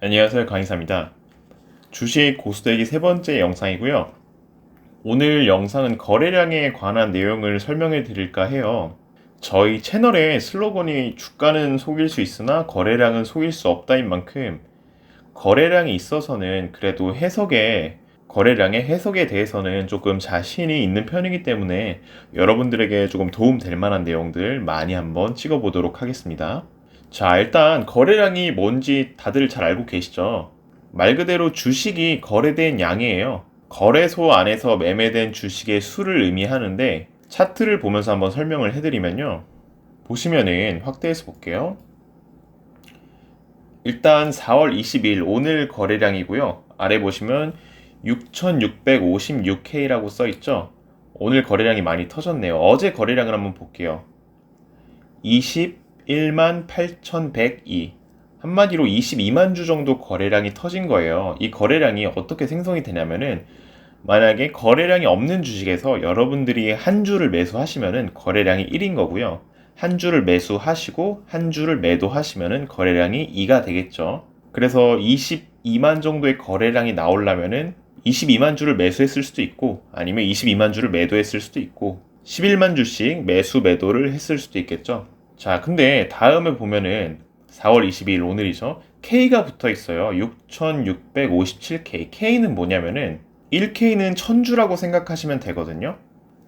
안녕하세요 강의사입니다. 주식 고수되기 세 번째 영상이고요. 오늘 영상은 거래량에 관한 내용을 설명해 드릴까 해요. 저희 채널의 슬로건이 주가는 속일 수 있으나 거래량은 속일 수 없다인 만큼 거래량이 있어서는 그래도 해석에 거래량의 해석에 대해서는 조금 자신이 있는 편이기 때문에 여러분들에게 조금 도움 될 만한 내용들 많이 한번 찍어 보도록 하겠습니다. 자, 일단 거래량이 뭔지 다들 잘 알고 계시죠? 말 그대로 주식이 거래된 양이에요. 거래소 안에서 매매된 주식의 수를 의미하는데 차트를 보면서 한번 설명을 해드리면요. 보시면은 확대해서 볼게요. 일단 4월 20일 오늘 거래량이고요. 아래 보시면 6656K라고 써 있죠. 오늘 거래량이 많이 터졌네요. 어제 거래량을 한번 볼게요. 21만 8102. 한마디로 22만 주 정도 거래량이 터진 거예요. 이 거래량이 어떻게 생성이 되냐면은 만약에 거래량이 없는 주식에서 여러분들이 한 주를 매수하시면은 거래량이 1인 거고요. 한 주를 매수하시고 한 주를 매도하시면은 거래량이 2가 되겠죠. 그래서 22만 정도의 거래량이 나오려면은 22만 주를 매수했을 수도 있고 아니면 22만 주를 매도했을 수도 있고 11만 주씩 매수 매도를 했을 수도 있겠죠. 자, 근데 다음에 보면은 4월 22일 오늘이죠. K가 붙어 있어요. 6657K. K는 뭐냐면은 1K는 천주라고 생각하시면 되거든요.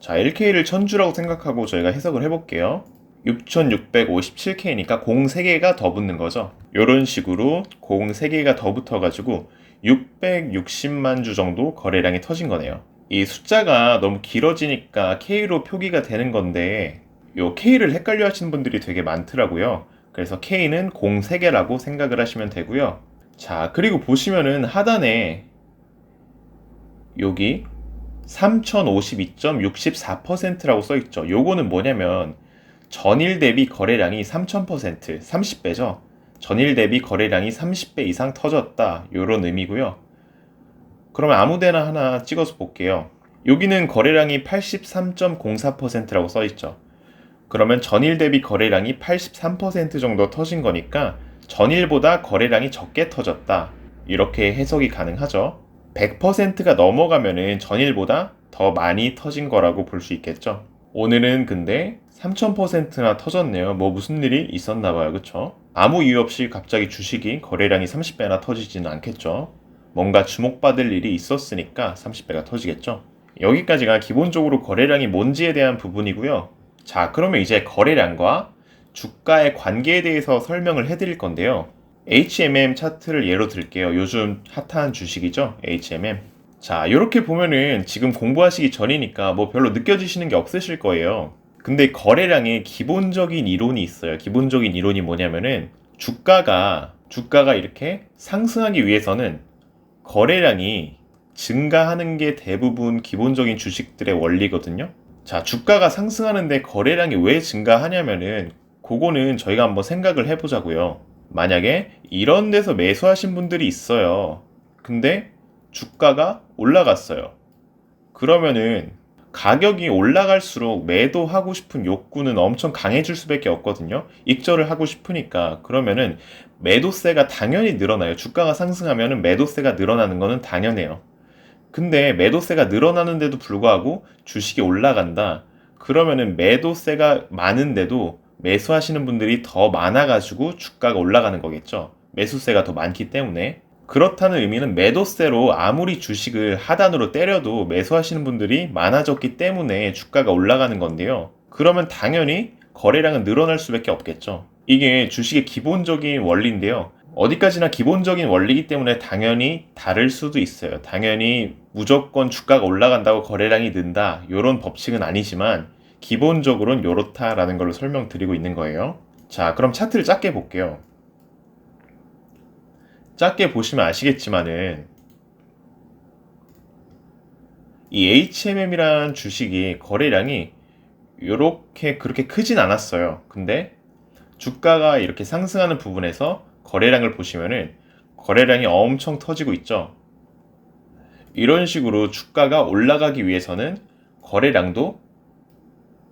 자, 1K를 천주라고 생각하고 저희가 해석을 해볼게요. 6657K니까 공 3개가 더 붙는 거죠. 이런 식으로 공 3개가 더 붙어가지고 660만 주 정도 거래량이 터진 거네요. 이 숫자가 너무 길어지니까 K로 표기가 되는 건데 요 K를 헷갈려 하시는 분들이 되게 많더라고요. 그래서 K는 공 3개라고 생각을 하시면 되고요. 자, 그리고 보시면은 하단에 여기 3052.64%라고 써 있죠. 요거는 뭐냐면 전일 대비 거래량이 3000%, 30배죠. 전일 대비 거래량이 30배 이상 터졌다. 요런 의미고요. 그러면 아무데나 하나 찍어서 볼게요. 여기는 거래량이 83.04%라고 써 있죠. 그러면 전일 대비 거래량이 83% 정도 터진 거니까 전일보다 거래량이 적게 터졌다. 이렇게 해석이 가능하죠. 100%가 넘어가면은 전일보다 더 많이 터진 거라고 볼 수 있겠죠. 오늘은 근데 3000%나 터졌네요. 뭐 무슨 일이 있었나 봐요. 그쵸? 아무 이유 없이 갑자기 주식이 거래량이 30배나 터지지는 않겠죠. 뭔가 주목받을 일이 있었으니까 30배가 터지겠죠. 여기까지가 기본적으로 거래량이 뭔지에 대한 부분이고요. 자, 그러면 이제 거래량과 주가의 관계에 대해서 설명을 해드릴 건데요. HMM 차트를 예로 들게요. 요즘 핫한 주식이죠. HMM. 자, 이렇게 보면은 지금 공부하시기 전이니까 뭐 별로 느껴지시는 게 없으실 거예요. 근데 거래량의 기본적인 이론이 있어요. 기본적인 이론이 뭐냐면은 주가가 주가가 이렇게 상승하기 위해서는 거래량이 증가하는 게 대부분 기본적인 주식들의 원리거든요. 자, 주가가 상승하는데 거래량이 왜 증가하냐면은 그거는 저희가 한번 생각을 해보자고요. 만약에 이런 데서 매수하신 분들이 있어요. 근데 주가가 올라갔어요. 그러면은 가격이 올라갈수록 매도하고 싶은 욕구는 엄청 강해질 수밖에 없거든요. 익절을 하고 싶으니까. 그러면은 매도세가 당연히 늘어나요. 주가가 상승하면은 매도세가 늘어나는 거는 당연해요. 근데 매도세가 늘어나는데도 불구하고 주식이 올라간다. 그러면은 매도세가 많은데도 매수하시는 분들이 더 많아가지고 주가가 올라가는 거겠죠. 매수세가 더 많기 때문에. 그렇다는 의미는 매도세로 아무리 주식을 하단으로 때려도 매수하시는 분들이 많아졌기 때문에 주가가 올라가는 건데요. 그러면 당연히 거래량은 늘어날 수밖에 없겠죠. 이게 주식의 기본적인 원리인데요. 어디까지나 기본적인 원리이기 때문에 당연히 다를 수도 있어요. 당연히 무조건 주가가 올라간다고 거래량이 는다. 이런 법칙은 아니지만 기본적으로는 이렇다라는 걸로 설명드리고 있는 거예요. 자, 그럼 차트를 짧게 볼게요. 짧게 보시면 아시겠지만은 이 HMM이란 주식이 거래량이 이렇게 그렇게 크진 않았어요. 근데 주가가 이렇게 상승하는 부분에서 거래량을 보시면은 거래량이 엄청 터지고 있죠. 이런 식으로 주가가 올라가기 위해서는 거래량도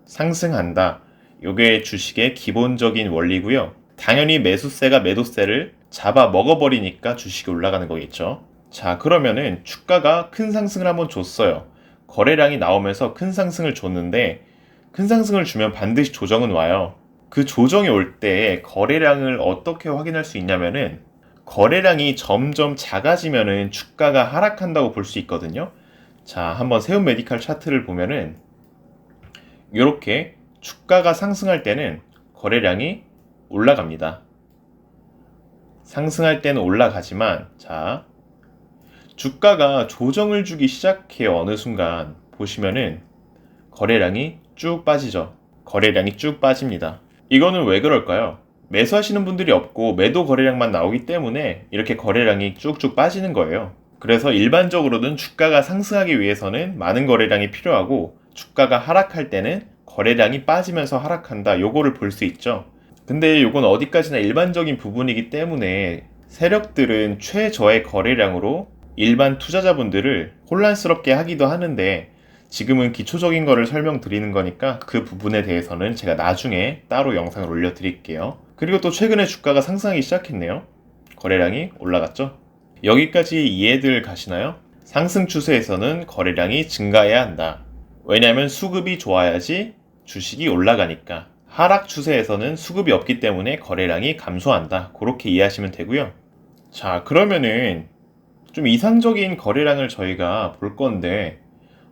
상승한다. 이게 주식의 기본적인 원리고요. 당연히 매수세가 매도세를 잡아 먹어버리니까 주식이 올라가는 거겠죠. 자, 그러면은 주가가 큰 상승을 한번 줬어요. 거래량이 나오면서 큰 상승을 줬는데 큰 상승을 주면 반드시 조정은 와요. 그 조정이 올 때 거래량을 어떻게 확인할 수 있냐면은 거래량이 점점 작아지면은 주가가 하락한다고 볼 수 있거든요. 자, 한번 세운 메디칼 차트를 보면은 이렇게 주가가 상승할 때는 거래량이 올라갑니다. 상승할 때는 올라가지만 자, 주가가 조정을 주기 시작해요. 어느 순간 보시면은 거래량이 쭉 빠지죠. 거래량이 쭉 빠집니다. 이거는 왜 그럴까요? 매수하시는 분들이 없고 매도 거래량만 나오기 때문에 이렇게 거래량이 쭉쭉 빠지는 거예요. 그래서 일반적으로는 주가가 상승하기 위해서는 많은 거래량이 필요하고 주가가 하락할 때는 거래량이 빠지면서 하락한다. 요거를 볼 수 있죠. 근데 요건 어디까지나 일반적인 부분이기 때문에 세력들은 최저의 거래량으로 일반 투자자분들을 혼란스럽게 하기도 하는데 지금은 기초적인 거를 설명드리는 거니까 그 부분에 대해서는 제가 나중에 따로 영상을 올려드릴게요. 그리고 또 최근에 주가가 상승하기 시작했네요. 거래량이 올라갔죠. 여기까지 이해들 가시나요? 상승 추세에서는 거래량이 증가해야 한다. 왜냐하면 수급이 좋아야지 주식이 올라가니까. 하락 추세에서는 수급이 없기 때문에 거래량이 감소한다. 그렇게 이해하시면 되고요. 자, 그러면은 좀 이상적인 거래량을 저희가 볼 건데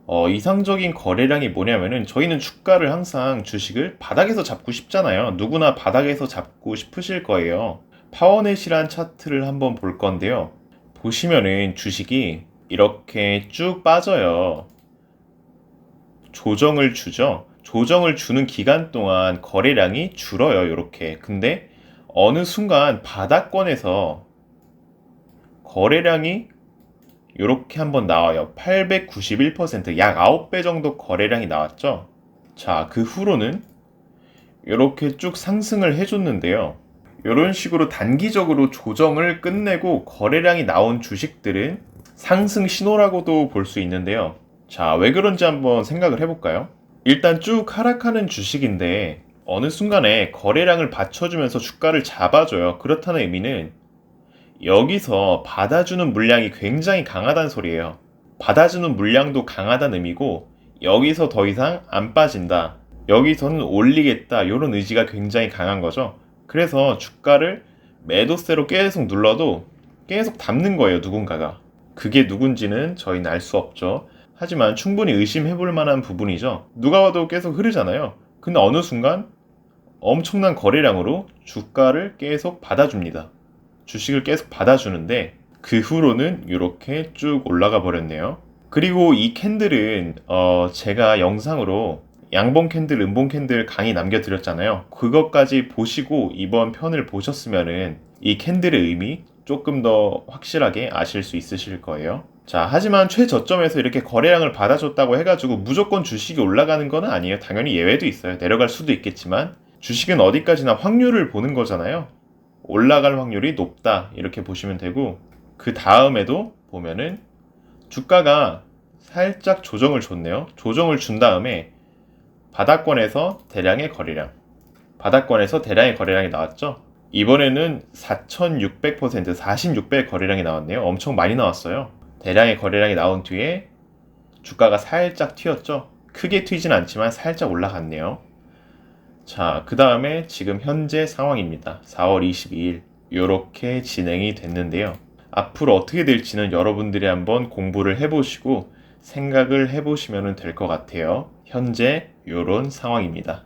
어, 이상적인 거래량이 뭐냐면은 저희는 주가를 항상 주식을 바닥에서 잡고 싶잖아요. 누구나 바닥에서 잡고 싶으실 거예요. 파워넷이란 차트를 한번 볼 건데요. 보시면은 주식이 이렇게 쭉 빠져요. 조정을 주죠. 조정을 주는 기간 동안 거래량이 줄어요. 이렇게. 근데 어느 순간 바닥권에서 거래량이 이렇게 한번 나와요. 891%, 약 9배 정도 거래량이 나왔죠. 자, 그 후로는 이렇게 쭉 상승을 해줬는데요. 이런 식으로 단기적으로 조정을 끝내고 거래량이 나온 주식들은 상승 신호라고도 볼 수 있는데요. 자, 왜 그런지 한번 생각을 해볼까요? 일단 쭉 하락하는 주식인데 어느 순간에 거래량을 받쳐주면서 주가를 잡아줘요. 그렇다는 의미는 여기서 받아주는 물량이 굉장히 강하다는 소리예요. 받아주는 물량도 강하다는 의미고 여기서 더 이상 안 빠진다. 여기서는 올리겠다. 이런 의지가 굉장히 강한 거죠. 그래서 주가를 매도세로 계속 눌러도 계속 담는 거예요. 누군가가. 그게 누군지는 저희는 알 수 없죠. 하지만 충분히 의심해 볼 만한 부분이죠. 누가 와도 계속 흐르잖아요. 근데 어느 순간 엄청난 거래량으로 주가를 계속 받아줍니다. 주식을 계속 받아주는데 그 후로는 이렇게 쭉 올라가 버렸네요. 그리고 이 캔들은 어 제가 영상으로 양봉 캔들, 음봉 캔들 강의 남겨드렸잖아요. 그것까지 보시고 이번 편을 보셨으면은 이 캔들의 의미 조금 더 확실하게 아실 수 있으실 거예요. 자, 하지만 최저점에서 이렇게 거래량을 받아줬다고 해가지고 무조건 주식이 올라가는 건 아니에요. 당연히 예외도 있어요. 내려갈 수도 있겠지만 주식은 어디까지나 확률을 보는 거잖아요. 올라갈 확률이 높다 이렇게 보시면 되고 그 다음에도 보면은 주가가 살짝 조정을 줬네요. 조정을 준 다음에 바닥권에서 대량의 거래량 바닥권에서 대량의 거래량이 나왔죠. 이번에는 4,600% 46배 거래량이 나왔네요. 엄청 많이 나왔어요. 대량의 거래량이 나온 뒤에 주가가 살짝 튀었죠. 크게 튀진 않지만 살짝 올라갔네요. 자, 그 다음에 지금 현재 상황입니다. 4월 22일. 이렇게 진행이 됐는데요. 앞으로 어떻게 될지는 여러분들이 한번 공부를 해보시고 생각을 해보시면 될 것 같아요. 현재 이런 상황입니다.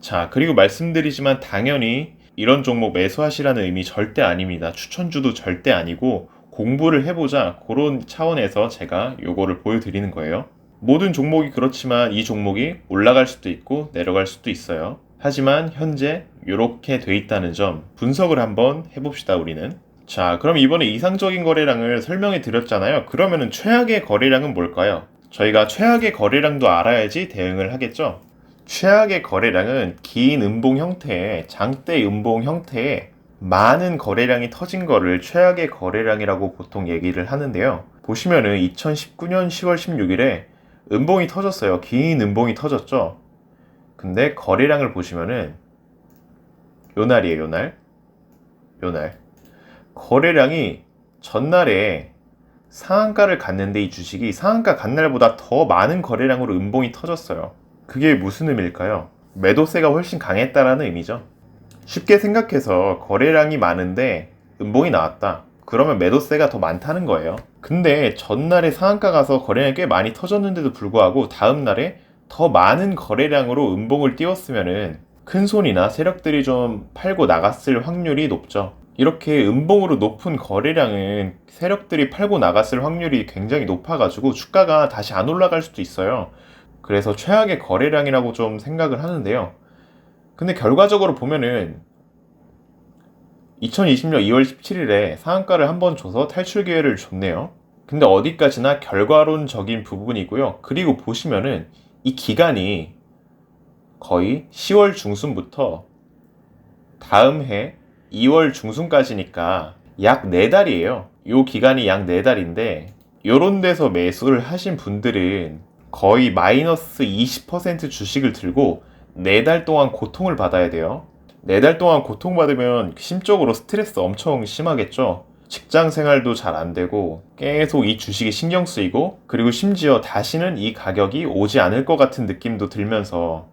자, 그리고 말씀드리지만 당연히 이런 종목 매수하시라는 의미 절대 아닙니다. 추천주도 절대 아니고 공부를 해보자 그런 차원에서 제가 요거를 보여드리는 거예요. 모든 종목이 그렇지만 이 종목이 올라갈 수도 있고 내려갈 수도 있어요. 하지만 현재 이렇게 돼 있다는 점 분석을 한번 해봅시다 우리는. 자 그럼 이번에 이상적인 거래량을 설명해 드렸잖아요. 그러면은 최악의 거래량은 뭘까요? 저희가 최악의 거래량도 알아야지 대응을 하겠죠. 최악의 거래량은 긴 음봉 형태의 장대 음봉 형태의 많은 거래량이 터진 거를 최악의 거래량이라고 보통 얘기를 하는데요. 보시면은 2019년 10월 16일에 음봉이 터졌어요. 긴 음봉이 터졌죠. 근데 거래량을 보시면은 요 날이에요, 요 날. 요 날. 거래량이 전날에 상한가를 갔는데 이 주식이 상한가 간 날보다 더 많은 거래량으로 음봉이 터졌어요. 그게 무슨 의미일까요? 매도세가 훨씬 강했다라는 의미죠. 쉽게 생각해서 거래량이 많은데 음봉이 나왔다. 그러면 매도세가 더 많다는 거예요. 근데 전날에 상한가 가서 거래량이 꽤 많이 터졌는데도 불구하고 다음날에 더 많은 거래량으로 음봉을 띄웠으면은 큰 손이나 세력들이 좀 팔고 나갔을 확률이 높죠. 이렇게 음봉으로 높은 거래량은 세력들이 팔고 나갔을 확률이 굉장히 높아가지고 주가가 다시 안 올라갈 수도 있어요. 그래서 최악의 거래량이라고 좀 생각을 하는데요. 근데 결과적으로 보면은 2020년 2월 17일에 상한가를 한 번 줘서 탈출 기회를 줬네요. 근데 어디까지나 결과론적인 부분이고요. 그리고 보시면은 이 기간이 거의 10월 중순부터 다음 해 2월 중순까지니까 약 4달이에요. 요 기간이 약 4달인데 요런 데서 매수를 하신 분들은 거의 마이너스 20% 주식을 들고 4달 동안 고통을 받아야 돼요. 4달 동안 고통받으면 심적으로 스트레스 엄청 심하겠죠. 직장 생활도 잘 안 되고 계속 이 주식이 신경 쓰이고 그리고 심지어 다시는 이 가격이 오지 않을 것 같은 느낌도 들면서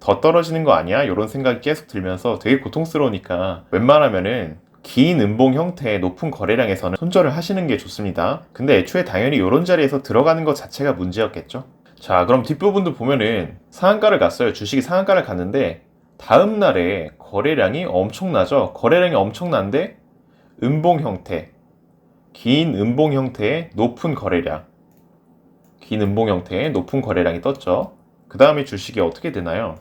더 떨어지는 거 아니야? 이런 생각이 계속 들면서 되게 고통스러우니까 웬만하면은 긴 음봉 형태의 높은 거래량에서는 손절을 하시는 게 좋습니다. 근데 애초에 당연히 이런 자리에서 들어가는 것 자체가 문제였겠죠. 자, 그럼 뒷부분도 보면은 상한가를 갔어요. 주식이 상한가를 갔는데 다음 날에 거래량이 엄청나죠. 거래량이 엄청난데 음봉 형태, 긴 음봉 형태의 높은 거래량, 긴 음봉 형태의 높은 거래량이 떴죠. 그 다음에 주식이 어떻게 되나요?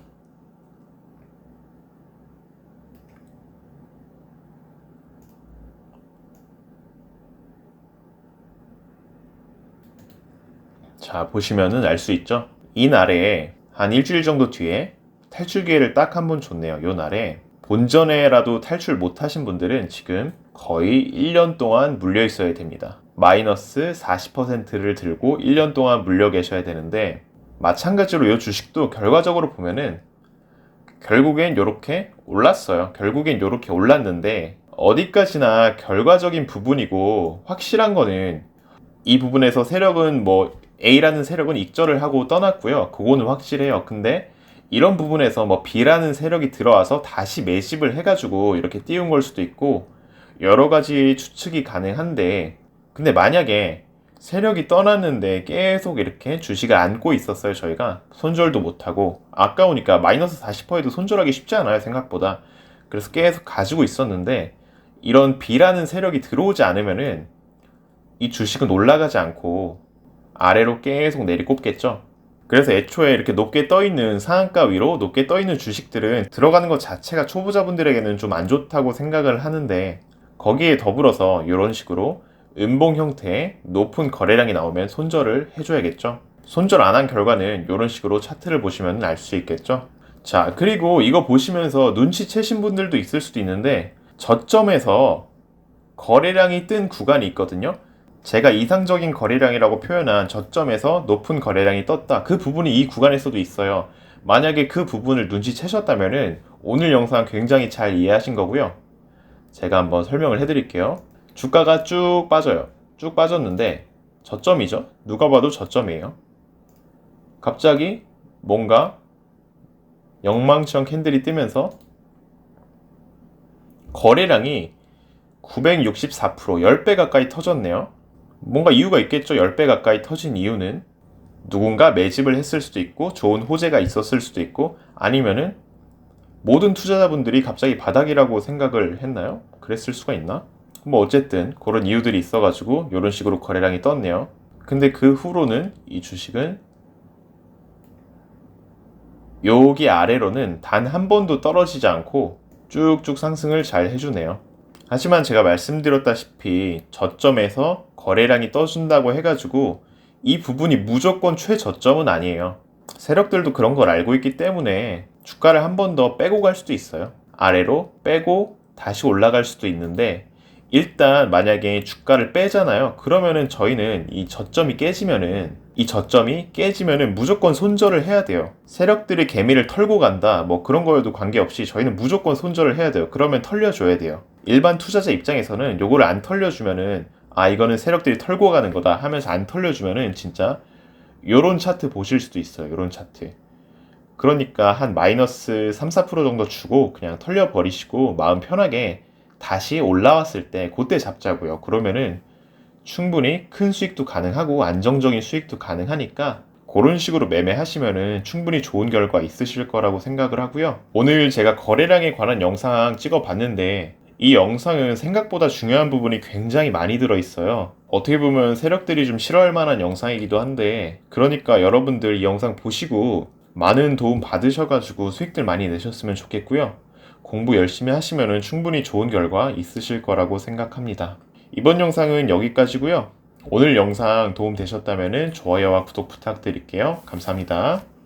자, 보시면은 알 수 있죠? 이 날에 한 일주일 정도 뒤에 탈출 기회를 딱 한 번 줬네요. 요 날에 본전에라도 탈출 못 하신 분들은 지금 거의 1년 동안 물려 있어야 됩니다. 마이너스 40%를 들고 1년 동안 물려 계셔야 되는데 마찬가지로 이 주식도 결과적으로 보면은 결국엔 이렇게 올랐어요. 결국엔 이렇게 올랐는데 어디까지나 결과적인 부분이고 확실한 거는 이 부분에서 세력은 뭐 A라는 세력은 익절을 하고 떠났고요. 그거는 확실해요. 근데 이런 부분에서 뭐 B라는 세력이 들어와서 다시 매집을 해가지고 이렇게 띄운 걸 수도 있고 여러 가지 추측이 가능한데 근데 만약에 세력이 떠났는데 계속 이렇게 주식을 안고 있었어요 저희가? 손절도 못하고. 아까우니까 마이너스 40%에도 손절하기 쉽지 않아요 생각보다. 그래서 계속 가지고 있었는데 이런 B라는 세력이 들어오지 않으면은 이 주식은 올라가지 않고 아래로 계속 내리꼽겠죠 그래서 애초에 이렇게 높게 떠 있는 상한가 위로 높게 떠 있는 주식들은 들어가는 것 자체가 초보자분들에게는 좀 안 좋다고 생각을 하는데 거기에 더불어서 이런 식으로 음봉 형태의 높은 거래량이 나오면 손절을 해줘야겠죠. 손절 안 한 결과는 이런 식으로 차트를 보시면 알 수 있겠죠. 자, 그리고 이거 보시면서 눈치채신 분들도 있을 수도 있는데 저점에서 거래량이 뜬 구간이 있거든요. 제가 이상적인 거래량이라고 표현한 저점에서 높은 거래량이 떴다. 그 부분이 이 구간에서도 있어요. 만약에 그 부분을 눈치채셨다면 오늘 영상 굉장히 잘 이해하신 거고요. 제가 한번 설명을 해드릴게요. 주가가 쭉 빠져요. 쭉 빠졌는데 저점이죠. 누가 봐도 저점이에요. 갑자기 뭔가 영망청 캔들이 뜨면서 거래량이 964% 10배 가까이 터졌네요. 뭔가 이유가 있겠죠. 10배 가까이 터진 이유는 누군가 매집을 했을 수도 있고 좋은 호재가 있었을 수도 있고 아니면은 모든 투자자분들이 갑자기 바닥이라고 생각을 했나요? 그랬을 수가 있나? 뭐 어쨌든 그런 이유들이 있어가지고 이런 식으로 거래량이 떴네요. 근데 그 후로는 이 주식은 여기 아래로는 단 한 번도 떨어지지 않고 쭉쭉 상승을 잘 해주네요. 하지만 제가 말씀드렸다시피 저점에서 거래량이 떠준다고 해가지고 이 부분이 무조건 최저점은 아니에요. 세력들도 그런 걸 알고 있기 때문에 주가를 한 번 더 빼고 갈 수도 있어요. 아래로 빼고 다시 올라갈 수도 있는데 일단 만약에 주가를 빼잖아요. 그러면은 저희는 이 저점이 깨지면은 이 저점이 깨지면은 무조건 손절을 해야 돼요. 세력들이 개미를 털고 간다 뭐 그런 거에도 관계없이 저희는 무조건 손절을 해야 돼요. 그러면 털려줘야 돼요. 일반 투자자 입장에서는 요거를 안 털려주면은 아 이거는 세력들이 털고 가는 거다 하면서 안 털려주면은 진짜 요런 차트 보실 수도 있어요. 요런 차트. 그러니까 한 마이너스 3, 4% 정도 주고 그냥 털려버리시고 마음 편하게 다시 올라왔을 때 그때 잡자고요. 그러면은 충분히 큰 수익도 가능하고 안정적인 수익도 가능하니까 그런 식으로 매매하시면은 충분히 좋은 결과 있으실 거라고 생각을 하고요. 오늘 제가 거래량에 관한 영상 찍어 봤는데 이 영상은 생각보다 중요한 부분이 굉장히 많이 들어 있어요. 어떻게 보면 세력들이 좀 싫어할 만한 영상이기도 한데 그러니까 여러분들 이 영상 보시고 많은 도움 받으셔가지고 수익들 많이 내셨으면 좋겠고요. 공부 열심히 하시면은 충분히 좋은 결과 있으실 거라고 생각합니다. 이번 영상은 여기까지고요. 오늘 영상 도움 되셨다면 좋아요와 구독 부탁드릴게요. 감사합니다.